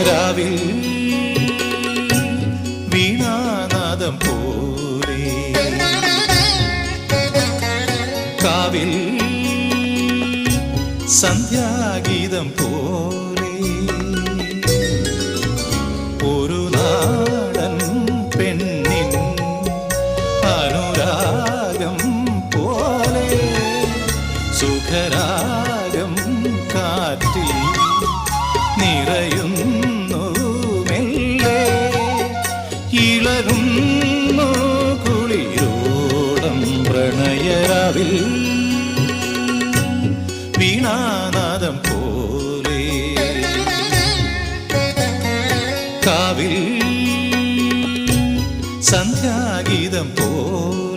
രാവിൽ വീണാനാദം പോലെ കാവിൽ സന്ധ്യാഗീതം പോലെ ഒരു നാടൻ പെണ്ണിൻ അനുരാഗം പോലെ സുഖരാ കുളിരും കുളിരോടം പ്രണയരാവിൽ വീണാനാദം പോലെ കാവിൽ സന്ധ്യാഗീതം പോലെ